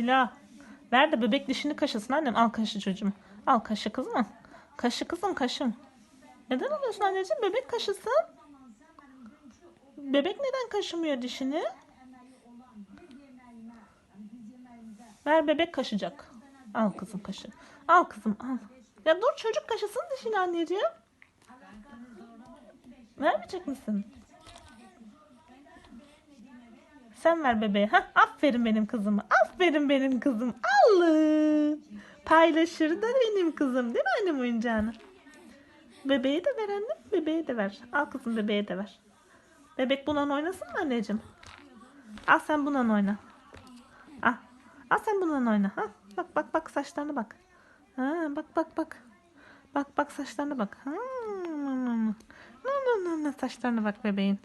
Dila. Ver de bebek dişini kaşısın annem. Al kaşı çocuğum. Al kaşı kızım. Kaşı kızım kaşım. Neden alıyorsun anneciğim? Bebek kaşısın. Bebek neden kaşımıyor dişini? Ver bebek kaşıyacak. Al kızım kaşı. Al kızım al. Ya dur çocuk kaşısın dişini anneciğim. Vermeyecek misin? Sen ver bebeğe. Hah, aferin benim kızıma. Aferin benim kızım. Allah. Paylaşır da benim kızım. Değil mi annem oyuncağını? Bebeğe de ver annem. Bebeğe de ver. Al kızım bebeğe de ver. Bebek bununla oynasın mı anneciğim? Al sen bununla oyna. Al. Al sen bununla oyna. Ha? Bak bak bak saçlarına bak. Ha, bak bak bak. Bak bak saçlarına bak. Ha. Nı nı nı saçlarına bak bebeğin.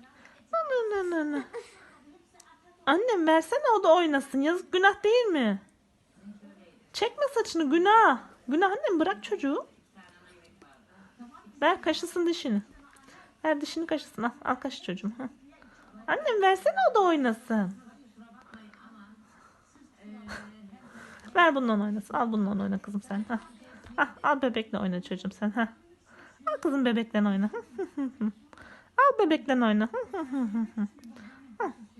Nı nı. Annem versene o da oynasın. Yazık günah değil mi? Çekme saçını günah. Günah annem bırak çocuğu. Ver kaşısın dişini. Ver dişini kaşısın. Al, al kaşı çocuğum. Ha. Annem versene o da oynasın. Ver bundan oynasın. Al bundan oyna kızım sen. Ha. Ah, al bebekle oyna çocuğum sen. Ha. Al kızım bebekle oyna. al bebekle oyna.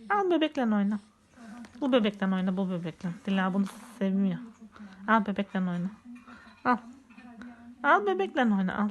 Al bebekle oyna. Bu bebekle oyna bu bebekle. Dila bunu sevmiyor. Al bebekle oyna. Al. Al bebekle oyna al.